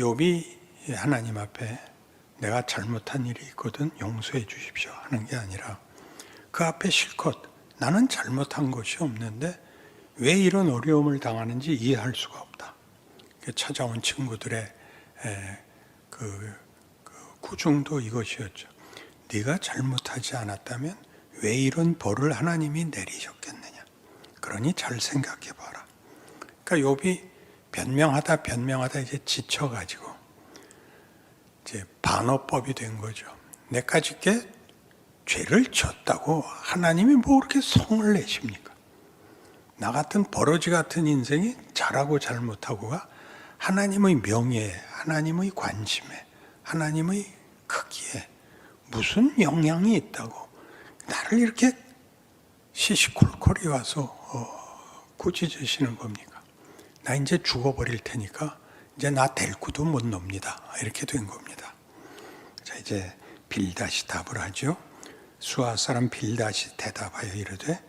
욥이 하나님 앞에 내가 잘못한 일이 있거든 용서해 주십시오 하는 게 아니라 그 앞에 실컷 나는 잘못한 것이 없는데 왜 이런 어려움을 당하는지 이해할 수가 없다. 그 찾아온 친구들의 에, 그, 그 구중도 이것이었죠. 네가 잘못하지 않았다면 왜 이런 벌을 하나님이 내리셨겠느냐. 그러니 잘 생각해 봐라. 그러니까 욥이 변명하다 변명하다 이제 지쳐가지고 이제 반어법이 된 거죠. 내까짓게 죄를 졌다고 하나님이 뭐 그렇게 성을 내십니까? 나 같은 버러지 같은 인생이 잘하고 잘못하고가 하나님의 명예에, 하나님의 관심에, 하나님의 크기에 무슨 영향이 있다고 나를 이렇게 시시콜콜이 와서 어, 꾸짖으시는 겁니까? 나 이제 죽어버릴 테니까 이제 나 델구도 못 놉니다. 이렇게 된 겁니다. 자 이제 빌다시 답을 하죠. 수아 사람 빌다시 대답하여 이르되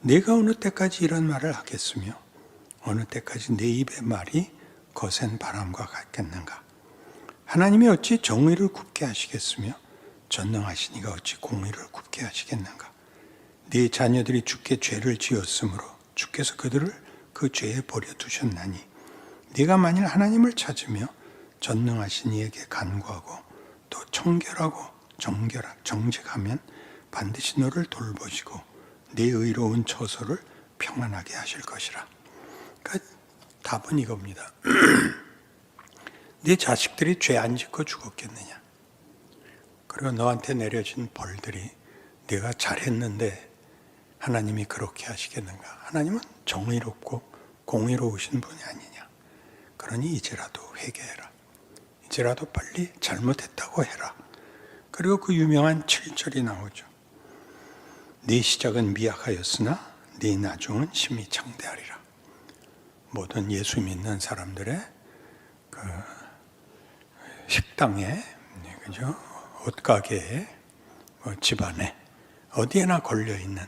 내가 어느 때까지 이런 말을 하겠으며 어느 때까지 내 입의 말이 거센 바람과 같겠는가? 하나님이 어찌 정의를 굽게 하시겠으며 전능하시니가 어찌 공의를 굽게 하시겠는가? 네 자녀들이 주께 죄를 지었으므로 주께서 그들을 그 죄에 버려 두셨나니 네가 만일 하나님을 찾으며 전능하신 이에게 간구하고 또 청결하고 정결하, 정직하면 반드시 너를 돌보시고 네 의로운 처소를 평안하게 하실 것이라. 그러니까 답은 이겁니다. 네 자식들이 죄 안 짓고 죽었겠느냐? 그리고 너한테 내려진 벌들이 네가 잘했는데 하나님이 그렇게 하시겠는가? 하나님은 정의롭고 공의로우신 분이 아니냐? 그러니 이제라도 회개해라. 이제라도 빨리 잘못했다고 해라. 그리고 그 유명한 7절이 나오죠. 네 시작은 미약하였으나 네 나중은 심히 창대하리라. 모든 예수 믿는 사람들의 그 식당에 그죠? 옷가게에 뭐 집안에 어디에나 걸려 있는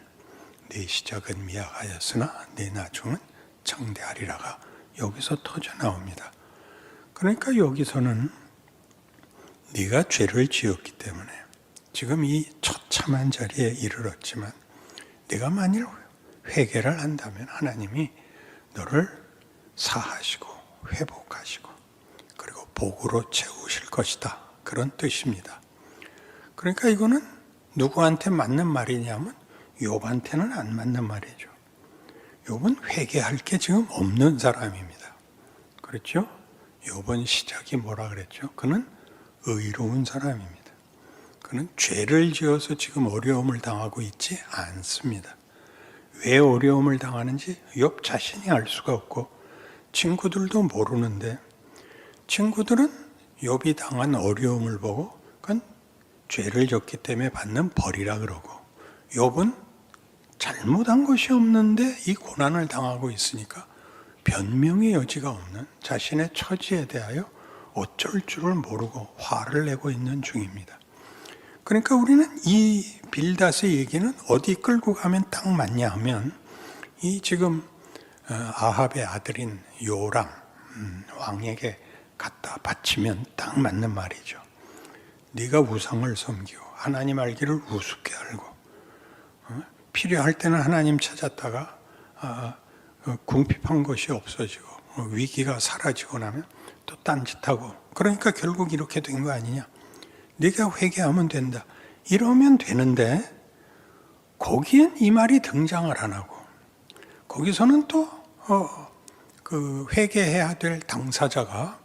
네 시작은 미약하였으나 네 나중은 창대하리라가 여기서 터져 나옵니다. 그러니까 여기서는 네가 죄를 지었기 때문에 지금 이 처참한 자리에 이르렀지만 네가 만일 회개를 한다면 하나님이 너를 사하시고 회복하시고 그리고 복으로 채우실 것이다. 그런 뜻입니다. 그러니까 이거는 누구한테 맞는 말이냐면 욥한테는 안 맞는 말이죠. 욥은 회개할 게 지금 없는 사람입니다. 그렇죠? 욥은 시작이 뭐라 그랬죠? 그는 의로운 사람입니다. 그는 죄를 지어서 지금 어려움을 당하고 있지 않습니다. 왜 어려움을 당하는지 욥 자신이 알 수가 없고 친구들도 모르는데 친구들은 욥이 당한 어려움을 보고 그건 죄를 졌기 때문에 받는 벌이라 그러고 욥은 잘못한 것이 없는데 이 고난을 당하고 있으니까 변명의 여지가 없는 자신의 처지에 대하여 어쩔 줄을 모르고 화를 내고 있는 중입니다. 그러니까 우리는 이 빌닷의 얘기는 어디 끌고 가면 딱 맞냐 하면 이 지금 어, 아합의 아들인 요람 음, 왕에게 갖다 바치면 딱 맞는 말이죠. 네가 우상을 섬기고 하나님 알기를 우습게 알고 어? 필요할 때는 하나님 찾았다가 아, 어, 궁핍한 것이 없어지고 위기가 사라지고 나면 또 딴짓하고 그러니까 결국 이렇게 된 거 아니냐? 네가 회개하면 된다. 이러면 되는데 거기엔 이 말이 등장을 안 하고 거기서는 또 어, 그 회개해야 될 당사자가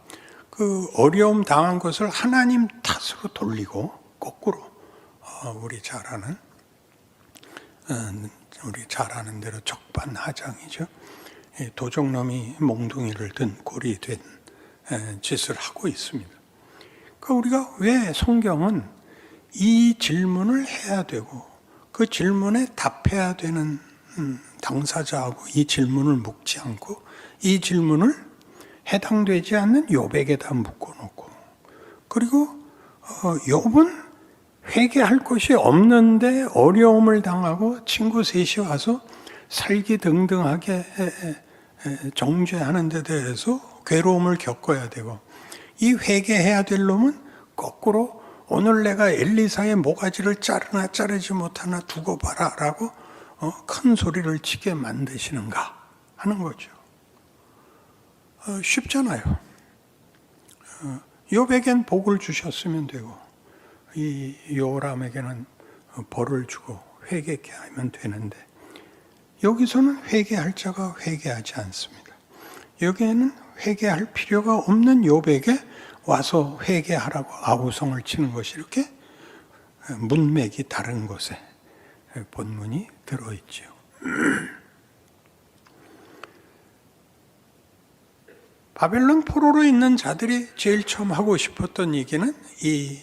그 어려움 당한 것을 하나님 탓으로 돌리고 거꾸로 어, 우리 잘 아는 어, 우리 잘 아는 대로 적반하장이죠. 도적놈이 몽둥이를 든 꼴이 된 짓을 하고 있습니다. 그러니까 우리가 왜 성경은 이 질문을 해야 되고 그 질문에 답해야 되는 음, 당사자하고 이 질문을 묻지 않고 이 질문을 해당되지 않는 요백에다 묶어놓고 그리고 어, 욥은 회개할 것이 없는데 어려움을 당하고 친구 셋이 와서 살기 등등하게 정죄하는 데 대해서 괴로움을 겪어야 되고 이 회개해야 될 놈은 거꾸로 오늘 내가 엘리사의 모가지를 자르나 자르지 못하나 두고 봐라 라고 어, 큰 소리를 치게 만드시는가 하는 거죠. 어, 쉽잖아요. 어, 요백엔 복을 주셨으면 되고 이 요람에게는 벌을 주고 회개케 하면 되는데 여기서는 회개할 자가 회개하지 않습니다. 여기에는 회개할 필요가 없는 요백에 와서 회개하라고 아우성을 치는 것이 이렇게 문맥이 다른 곳에 본문이 들어있지요. 바벨론 포로로 있는 자들이 제일 처음 하고 싶었던 얘기는 이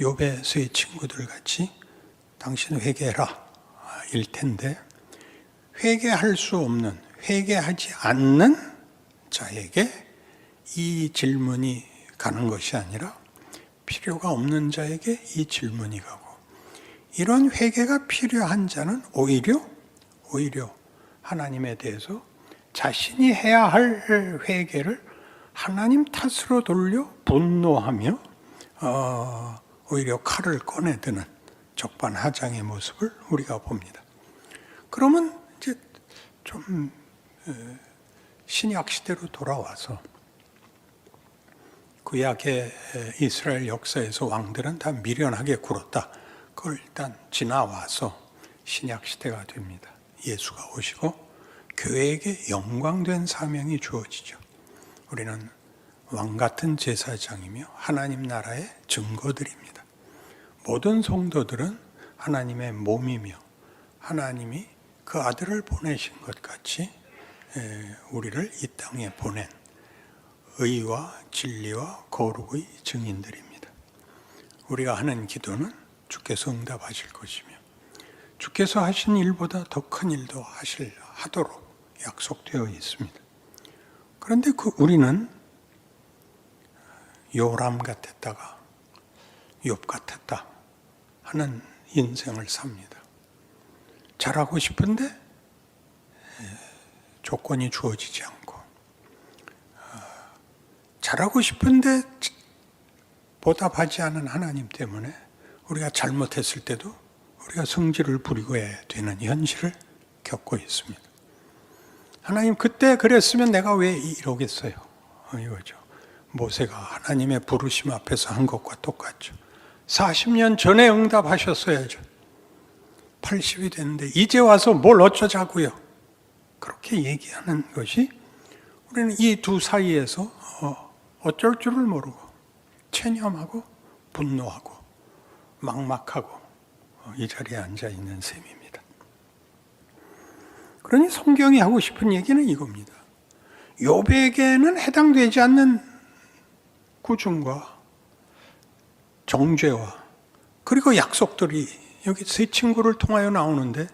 요배스의 친구들 같이 당신 회개해라. 일 텐데 회개할 수 없는 회개하지 않는 자에게 이 질문이 가는 것이 아니라 필요가 없는 자에게 이 질문이 가고 이런 회개가 필요한 자는 오히려 오히려 하나님에 대해서 자신이 해야 할 회개를 하나님 탓으로 돌려 분노하며 어, 오히려 칼을 꺼내드는 적반하장의 모습을 우리가 봅니다. 그러면 이제 좀 어, 신약 시대로 돌아와서 구약의 이스라엘 역사에서 왕들은 다 미련하게 굴었다. 그걸 일단 지나와서 신약 시대가 됩니다. 예수가 오시고 교회에게 영광된 사명이 주어지죠. 우리는 왕 같은 제사장이며 하나님 나라의 증거들입니다. 모든 성도들은 하나님의 몸이며 하나님이 그 아들을 보내신 것 같이 우리를 이 땅에 보낸 의와 진리와 거룩의 증인들입니다. 우리가 하는 기도는 주께서 응답하실 것이며 주께서 하신 일보다 더 큰 일도 하실 하도록 약속되어 있습니다. 그런데 그 우리는 요람 같았다가 욥 같았다 하는 인생을 삽니다. 잘하고 싶은데 조건이 주어지지 않고 잘하고 싶은데 보답하지 않은 하나님 때문에 우리가 잘못했을 때도 우리가 성질을 부리고야 되는 현실을 겪고 있습니다. 하나님 그때 그랬으면 내가 왜 이러겠어요? 어, 이거죠. 모세가 하나님의 부르심 앞에서 한 것과 똑같죠. 40년 전에 응답하셨어야죠. 80이 됐는데 이제 와서 뭘 어쩌자고요? 그렇게 얘기하는 것이 우리는 이 두 사이에서 어, 어쩔 줄을 모르고 체념하고 분노하고 막막하고 어, 이 자리에 앉아 있는 셈입니다. 그러니 성경이 하고 싶은 얘기는 이겁니다. 요백에는 해당되지 않는 구중과 정죄와 그리고 약속들이 여기 세 친구를 통하여 나오는데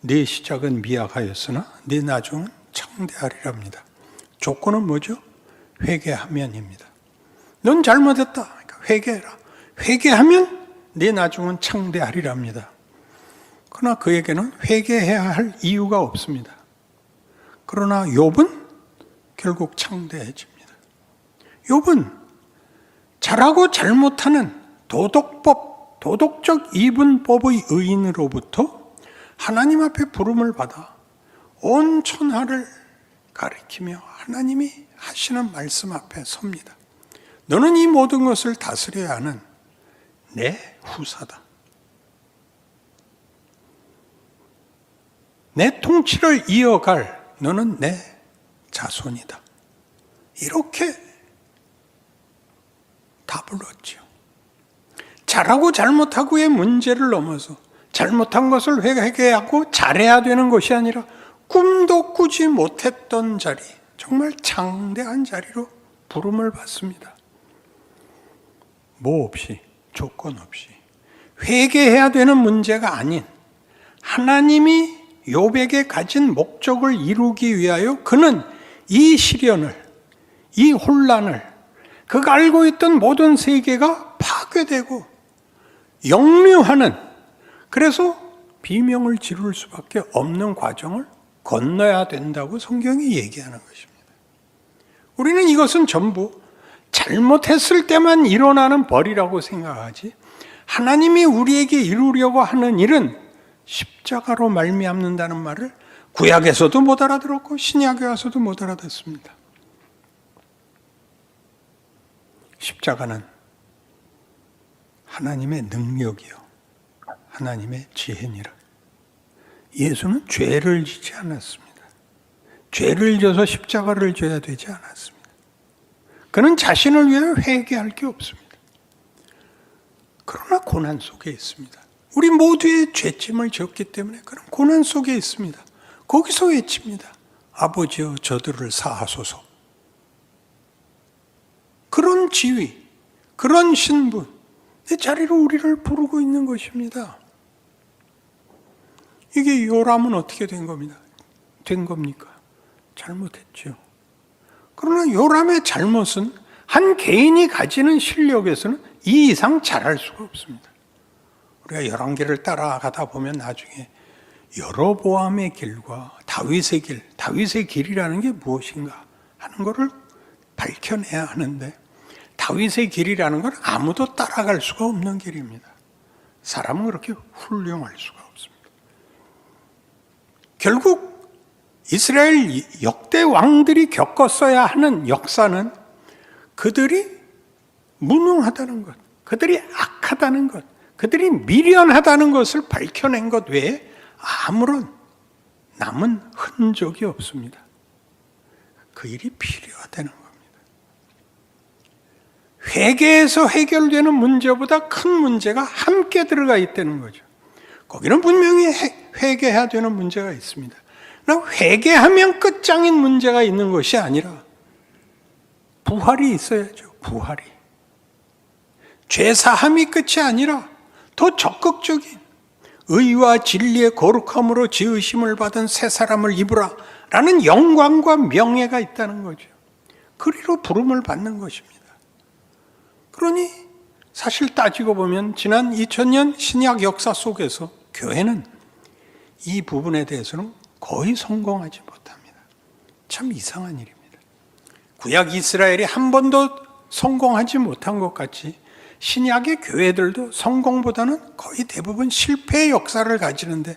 네 시작은 미약하였으나 네 나중은 창대하리랍니다. 조건은 뭐죠? 회개하면입니다. 넌 잘못했다. 그러니까 회개해라. 회개하면 네 나중은 창대하리랍니다. 그러나 그에게는 회개해야 할 이유가 없습니다. 그러나 욥은 결국 창대해집니다. 욥은 잘하고 잘못하는 도덕법, 도덕적 이분법의 의인으로부터 하나님 앞에 부름을 받아 온 천하를 가리키며 하나님이 하시는 말씀 앞에 섭니다. 너는 이 모든 것을 다스려야 하는 내 후사다. 내 통치를 이어갈 너는 내 자손이다. 이렇게 답을 얻죠. 잘하고 잘못하고의 문제를 넘어서 잘못한 것을 회개하고 잘해야 되는 것이 아니라 꿈도 꾸지 못했던 자리, 정말 장대한 자리로 부름을 받습니다. 뭐 없이, 조건 없이. 회개해야 되는 문제가 아닌 하나님이 요백에 가진 목적을 이루기 위하여 그는 이 시련을, 이 혼란을, 그가 알고 있던 모든 세계가 파괴되고 역류하는 그래서 비명을 지를 수밖에 없는 과정을 건너야 된다고 성경이 얘기하는 것입니다. 우리는 이것은 전부 잘못했을 때만 일어나는 벌이라고 생각하지 하나님이 우리에게 이루려고 하는 일은 십자가로 말미암는다는 말을 구약에서도 못 알아들었고 신약에 와서도 못 알아듣습니다. 십자가는 하나님의 능력이요. 하나님의 지혜니라. 예수는 죄를 지지 않았습니다. 죄를 져서 십자가를 져야 되지 않았습니다. 그는 자신을 위해 회개할 게 없습니다. 그러나 고난 속에 있습니다. 우리 모두의 죄짐을 졌기 때문에 그런 고난 속에 있습니다. 거기서 외칩니다. 아버지여 저들을 사하소서. 그런 지위, 그런 신분, 내 자리로 우리를 부르고 있는 것입니다. 이게 요람은 어떻게 된 겁니다? 된 겁니까? 잘못했죠. 그러나 요람의 잘못은 한 개인이 가지는 실력에서는 이 이상 잘할 수가 없습니다. 우리가 열왕기를 따라가다 보면 나중에 여로보암의 길과 다윗의 길, 다윗의 길이라는 게 무엇인가 하는 것을 밝혀내야 하는데 다윗의 길이라는 건 아무도 따라갈 수가 없는 길입니다. 사람은 그렇게 훌륭할 수가 없습니다. 결국 이스라엘 역대 왕들이 겪었어야 하는 역사는 그들이 무능하다는 것, 그들이 악하다는 것, 그들이 미련하다는 것을 밝혀낸 것 외에 아무런 남은 흔적이 없습니다. 그 일이 필요하다는 겁니다. 회계에서 해결되는 문제보다 큰 문제가 함께 들어가 있다는 거죠. 거기는 분명히 회개해야 되는 문제가 있습니다. 회개하면 끝장인 문제가 있는 것이 아니라 부활이 있어야죠. 부활이. 죄사함이 끝이 아니라 더 적극적인 의와 진리의 거룩함으로 지으심을 받은 새 사람을 입으라 라는 영광과 명예가 있다는 거죠. 그리로 부름을 받는 것입니다. 그러니 사실 따지고 보면 지난 2000년 신약 역사 속에서 교회는 이 부분에 대해서는 거의 성공하지 못합니다. 참 이상한 일입니다. 구약 이스라엘이 한 번도 성공하지 못한 것 같이 신약의 교회들도 성공보다는 거의 대부분 실패의 역사를 가지는데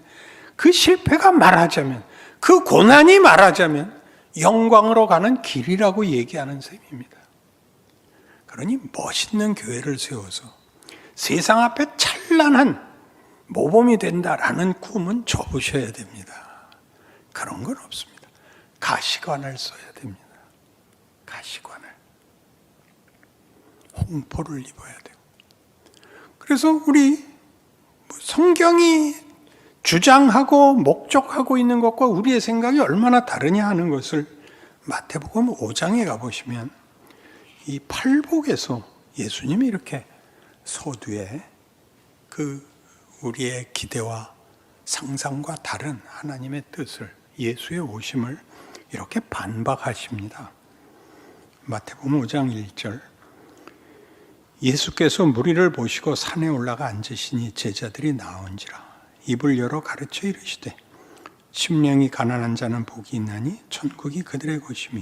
그 실패가 말하자면 그 고난이 말하자면 영광으로 가는 길이라고 얘기하는 셈입니다. 그러니 멋있는 교회를 세워서 세상 앞에 찬란한 모범이 된다라는 꿈은 접으셔야 됩니다. 그런 건 없습니다. 가시관을 써야 됩니다. 가시관을. 홍포를 입어야 되고. 그래서 우리 성경이 주장하고 목적하고 있는 것과 우리의 생각이 얼마나 다르냐 하는 것을 마태복음 5장에 가보시면 이 팔복에서 예수님이 이렇게 서두에 그 우리의 기대와 상상과 다른 하나님의 뜻을 예수의 오심을 이렇게 반박하십니다. 마태복음 5장 1절 예수께서 무리를 보시고 산에 올라가 앉으시니 제자들이 나온지라 입을 열어 가르쳐 이르시되 심령이 가난한 자는 복이 있나니 천국이 그들의 것이며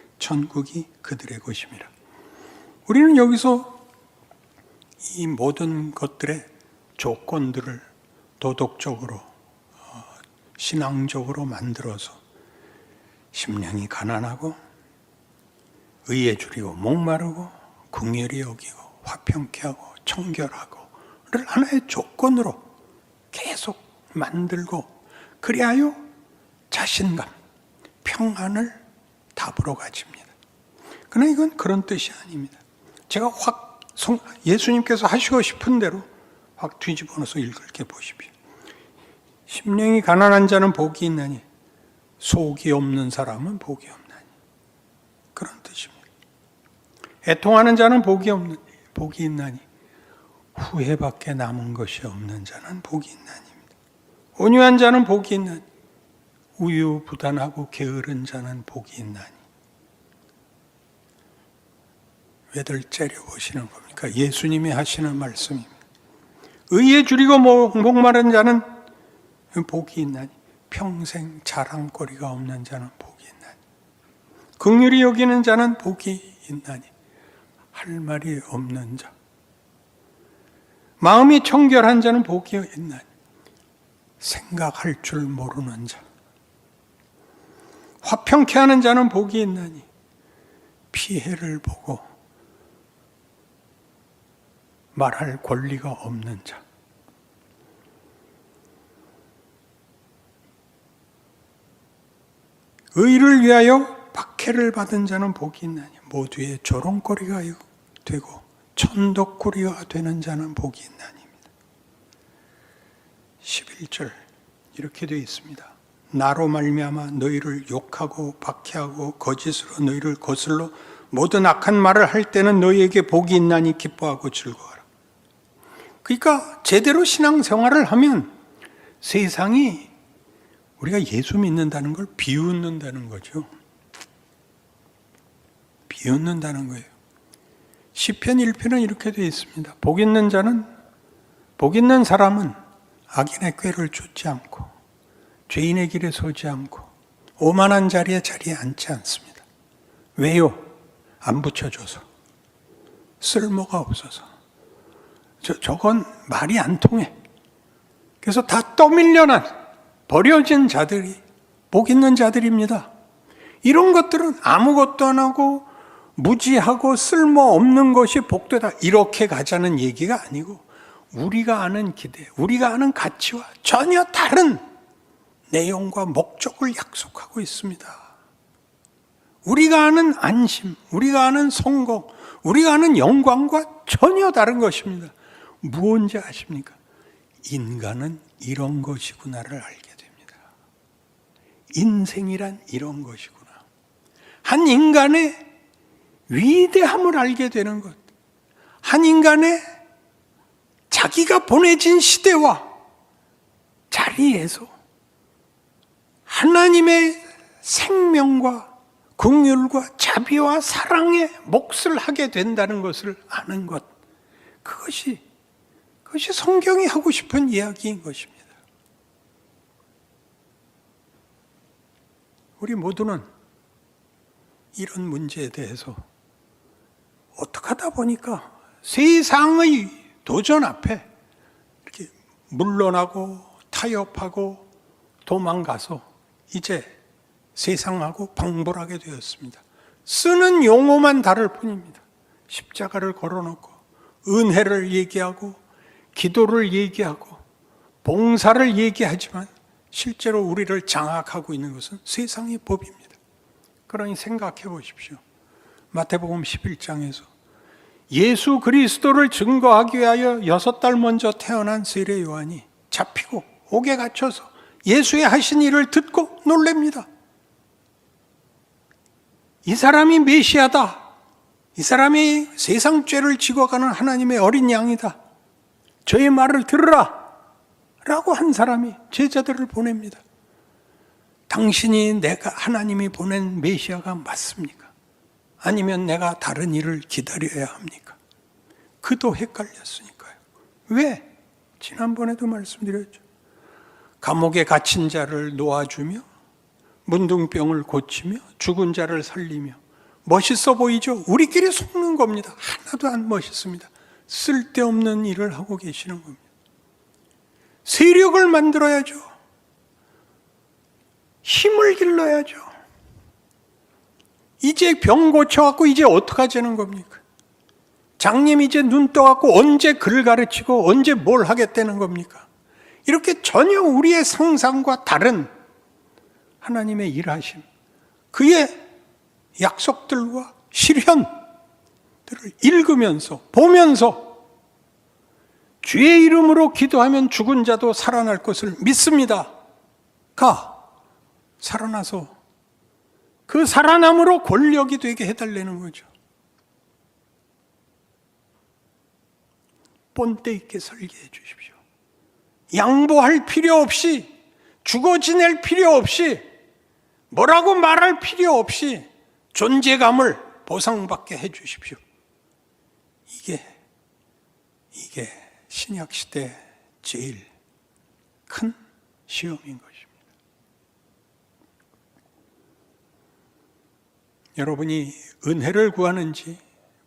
천국이 그들의 것임이라. 우리는 여기서 이 모든 것들의 조건들을 도덕적으로 어, 신앙적으로 만들어서 심령이 가난하고 의에 줄이고 목마르고 궁열이 여기고 화평케 하고 청결하고를 하나의 조건으로 계속 만들고 그리하여 자신감, 평안을 답으로 가집니다. 그러나 이건 그런 뜻이 아닙니다. 제가 확 예수님께서 하시고 싶은 대로 확 뒤집어 넣어서 읽을게 보십시오. 심령이 가난한 자는 복이 있나니 속이 없는 사람은 복이 없나니 그런 뜻입니다. 애통하는 자는 복이 없는 복이 있나니 후회밖에 남은 것이 없는 자는 복이 있나니입니다. 온유한 자는 복이 있나니 우유부단하고 게으른 자는 복이 있나니. 왜들 째려보시는 겁니까? 예수님이 하시는 말씀입니다. 의에 줄이고 목- 목마른 자는 복이 있나니. 평생 자랑거리가 없는 자는 복이 있나니. 긍휼히 여기는 자는 복이 있나니. 할 말이 없는 자. 마음이 청결한 자는 복이 있나니. 생각할 줄 모르는 자 화평케 하는 자는 복이 있나니 피해를 보고 말할 권리가 없는 자. 의를 위하여 박해를 받은 자는 복이 있나니 모두의 조롱거리가 되고 천덕거리가 되는 자는 복이 있나니입니다. 11절 이렇게 되어 있습니다. 나로 말미암아 너희를 욕하고 박해하고 거짓으로 너희를 거슬러 모든 악한 말을 할 때는 너희에게 복이 있나니 기뻐하고 즐거워하라. 그러니까 제대로 신앙생활을 하면 세상이 우리가 예수 믿는다는 걸 비웃는다는 거죠. 비웃는다는 거예요. 시편 1편은 이렇게 되어 있습니다. 복 있는 자는 복 있는 사람은 악인의 꾀를 쫓지 않고 죄인의 길에 서지 않고 오만한 자리에 자리에 앉지 않습니다. 왜요? 안 붙여줘서 쓸모가 없어서 저, 저건 말이 안 통해. 그래서 다 떠밀려난 버려진 자들이 복 있는 자들입니다. 이런 것들은 아무것도 안 하고 무지하고 쓸모없는 것이 복되다. 이렇게 가자는 얘기가 아니고 우리가 아는 기대, 우리가 아는 가치와 전혀 다른 내용과 목적을 약속하고 있습니다. 우리가 아는 안심, 우리가 아는 성공, 우리가 아는 영광과 전혀 다른 것입니다. 무언지 아십니까? 인간은 이런 것이구나를 알게 됩니다. 인생이란 이런 것이구나. 한 인간의 위대함을 알게 되는 것. 한 인간의 자기가 보내진 시대와 자리에서 하나님의 생명과 긍휼과 자비와 사랑에 몫을 하게 된다는 것을 아는 것. 그것이 그것이 성경이 하고 싶은 이야기인 것입니다. 우리 모두는 이런 문제에 대해서 어떻게 하다 보니까 세상의 도전 앞에 이렇게 물러나고 타협하고 도망가서 이제 세상하고 방불하게 되었습니다. 쓰는 용어만 다를 뿐입니다. 십자가를 걸어놓고 은혜를 얘기하고 기도를 얘기하고 봉사를 얘기하지만 실제로 우리를 장악하고 있는 것은 세상의 법입니다. 그러니 생각해 보십시오. 마태복음 11장에서 예수 그리스도를 증거하기 위하여 여섯 달 먼저 태어난 세례 요한이 잡히고 옥에 갇혀서 예수의 하신 일을 듣고 놀랍니다. 이 사람이 메시아다. 이 사람이 세상 죄를 지고 가는 하나님의 어린 양이다. 저의 말을 들으라. 라고 한 사람이 제자들을 보냅니다. 당신이 내가 하나님이 보낸 메시아가 맞습니까? 아니면 내가 다른 일을 기다려야 합니까? 그도 헷갈렸으니까요. 왜? 지난번에도 말씀드렸죠. 감옥에 갇힌 자를 놓아주며 문둥병을 고치며 죽은 자를 살리며 멋있어 보이죠? 우리끼리 속는 겁니다. 하나도 안 멋있습니다. 쓸데없는 일을 하고 계시는 겁니다. 세력을 만들어야죠. 힘을 길러야죠. 이제 병 고쳐갖고 이제 어떡하자는 겁니까? 장님 이제 눈 떠갖고 언제 글 가르치고 언제 뭘 하겠다는 겁니까? 이렇게 전혀 우리의 상상과 다른 하나님의 일하심, 그의 약속들과 실현들을 읽으면서, 보면서 주의 이름으로 기도하면 죽은 자도 살아날 것을 믿습니다. 가, 살아나서 그 살아남으로 권력이 되게 해달라는 거죠. 본때 있게 설계해 주십시오. 양보할 필요 없이 죽어 지낼 필요 없이 뭐라고 말할 필요 없이 존재감을 보상받게 해 주십시오. 이게 이게 신약 시대 제일 큰 시험인 것입니다. 여러분이 은혜를 구하는지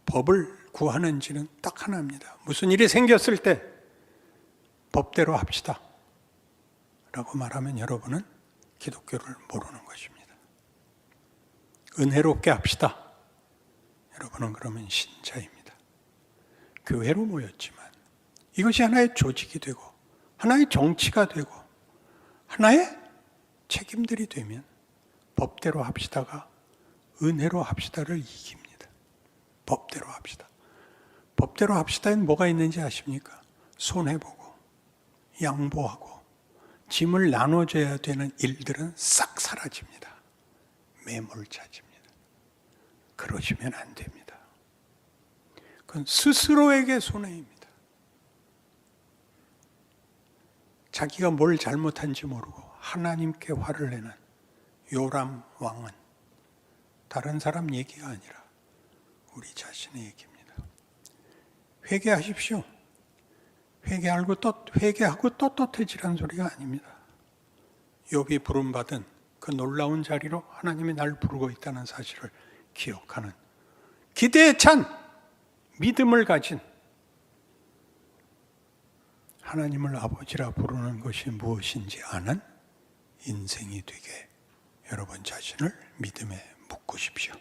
법을 구하는지는 딱 하나입니다. 무슨 일이 생겼을 때 법대로 합시다. 라고 말하면 여러분은 기독교를 모르는 것입니다. 은혜롭게 합시다. 여러분은 그러면 신자입니다. 교회로 모였지만 이것이 하나의 조직이 되고 하나의 정치가 되고 하나의 책임들이 되면 법대로 합시다가 은혜로 합시다를 이깁니다. 법대로 합시다. 법대로 합시다엔 뭐가 있는지 아십니까? 손해보고 양보하고 짐을 나눠줘야 되는 일들은 싹 사라집니다. 매몰차집니다. 그러시면 안 됩니다. 그건 스스로에게 손해입니다. 자기가 뭘 잘못한지 모르고 하나님께 화를 내는 요람 왕은 다른 사람 얘기가 아니라 우리 자신의 얘기입니다. 회개하십시오. 회개하고 떳 회개하고 떳떳해지란 소리가 아닙니다. 욥이 부름 받은 그 놀라운 자리로 하나님이 날 부르고 있다는 사실을 기억하는 기대에 찬 믿음을 가진 하나님을 아버지라 부르는 것이 무엇인지 아는 인생이 되게 여러분 자신을 믿음에 묶으십시오.